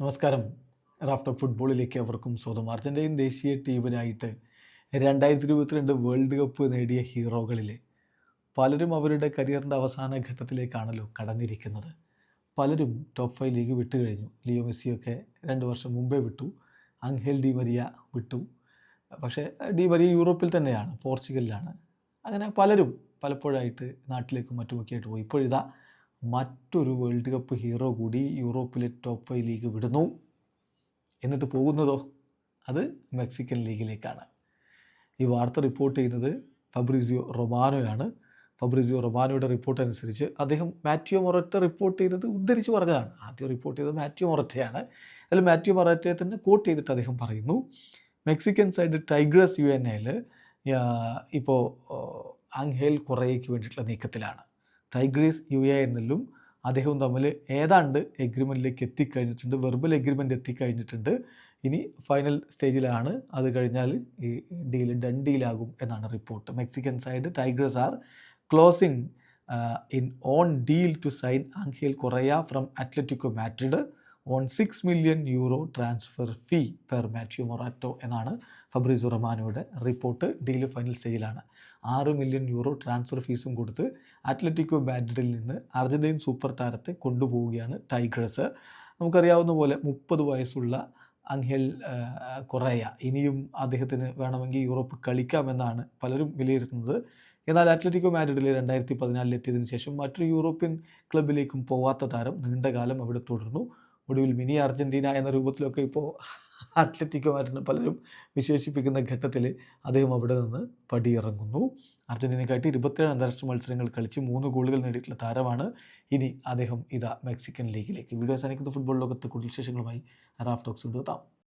നമസ്കാരം. റാഫ്റ്റർ ഫുട്ബോളിലേക്ക് അവർക്കും സ്വന്തം അർജന്റീൻ ദേശീയ ടീമിനായിട്ട് രണ്ടായിരത്തി ഇരുപത്തിരണ്ട് വേൾഡ് കപ്പ് നേടിയ ഹീറോകളിൽ പലരും അവരുടെ കരിയറിന്റെ അവസാന ഘട്ടത്തിലേക്കാണല്ലോ കടന്നിരിക്കുന്നത്. പലരും ടോപ്പ് ഫൈവ് ലീഗ് വിട്ടു കഴിഞ്ഞു. ലിയോ മെസ്സിയൊക്കെ രണ്ട് വർഷം മുമ്പേ വിട്ടു. അങ്ഹേൽ ഡി മരിയ വിട്ടു. പക്ഷേ ഡി മരിയ യൂറോപ്പിൽ തന്നെയാണ് പോർച്ചുഗലിലാണ്. അങ്ങനെ പലരും പലപ്പോഴായിട്ട് നാട്ടിലേക്കും മറ്റുമൊക്കെ ആയിട്ട് പോയി. ഇപ്പോഴിതാ മറ്റൊരു വേൾഡ് കപ്പ് ഹീറോ കൂടി യൂറോപ്പിലെ ടോപ്പ് ഫൈവ് ലീഗ് വിടുന്നു. എന്നിട്ട് പോകുന്നതോ? അത് മെക്സിക്കൻ ലീഗിലേക്കാണ്. ഈ വാർത്ത റിപ്പോർട്ട് ചെയ്യുന്നത് ഫബ്രിസിയോ റൊമാനോയാണ്. ഫബ്രിസിയോ റൊമാനോയുടെ റിപ്പോർട്ട് അനുസരിച്ച് അദ്ദേഹം മാത്യു മൊററ്റ റിപ്പോർട്ട് ചെയ്തത് ഉദ്ധരിച്ച് പറഞ്ഞതാണ്. ആദ്യം റിപ്പോർട്ട് ചെയ്തത് മാത്യു മൊററ്റയാണ്. അതിൽ മാത്യു മൊററ്റയെ തന്നെ കോട്ട് ചെയ്തിട്ട് അദ്ദേഹം പറയുന്നു Mexican side Tigres U N എയിൽ ഇപ്പോൾ അങ്ഹേൽ കൊറേയ്ക്ക് വേണ്ടിയിട്ടുള്ള നീക്കത്തിലാണ്. ടൈഗ്രീസ് യു എ എന്നിലും അദ്ദേഹവും തമ്മിൽ ഏതാണ്ട് എഗ്രിമെന്റിലേക്ക് എത്തിക്കഴിഞ്ഞിട്ടുണ്ട്. Verbal agreement എത്തിക്കഴിഞ്ഞിട്ടുണ്ട്. ഇനി ഫൈനൽ സ്റ്റേജിലാണ് അത് കഴിഞ്ഞാൽ ഈ ഡീൽ ഡൺ ഡീലാകും എന്നാണ് report Mexican side Tigres are closing in on deal to sign Angel Correa from Atletico Madrid on six million euro transfer fee per Matteo Moretto എന്നാണ് ഫബ്രീസു റഹ്മാനോയുടെ report deal final സ്റ്റേജിലാണ് ആറ് million euro transfer ഫീസും കൊടുത്ത് Atletico മാഡ്രിഡിൽ നിന്ന് Argentine super താരത്തെ കൊണ്ടുപോവുകയാണ് tigers നമുക്കറിയാവുന്ന പോലെ മുപ്പത് വയസ്സുള്ള അങ്ഹെൽ കൊറയ ഇനിയും അദ്ദേഹത്തിന് വേണമെങ്കിൽ യൂറോപ്പ് കളിക്കാമെന്നാണ് പലരും വിലയിരുത്തുന്നത്. എന്നാൽ അത്ലറ്റിക്കോ മാഡ്രിഡിൽ രണ്ടായിരത്തി പതിനാലിൽ എത്തിയതിനു ശേഷം മറ്റൊരു യൂറോപ്യൻ ക്ലബിലേക്കും പോവാത്ത താരം നീണ്ടകാലം അവിടെ തുടർന്നു. ഒടുവിൽ മിനി അർജന്റീന എന്ന രൂപത്തിലൊക്കെ ഇപ്പോൾ ആയിരുന്നു പലരും വിശേഷിപ്പിക്കുന്ന ഘട്ടത്തിൽ അദ്ദേഹം അവിടെ നിന്ന് പടിയിറങ്ങുന്നു. അർജന്റീനക്കായിട്ട് ഇരുപത്തേഴ് അന്താരാഷ്ട്ര മത്സരങ്ങൾ കളിച്ച് മൂന്ന് ഗോളുകൾ നേടിയിട്ടുള്ള താരമാണ് ഇനി അദ്ദേഹം ഇതാ മെക്സിക്കൻ ലീഗിലേക്ക്. വീഡിയോ ഫുട്ബോൾ ലോകത്ത് കൂടുതൽ വിശേഷങ്ങളുമായി റാഫ് ടോക്സ് കൊണ്ടുവെത്താം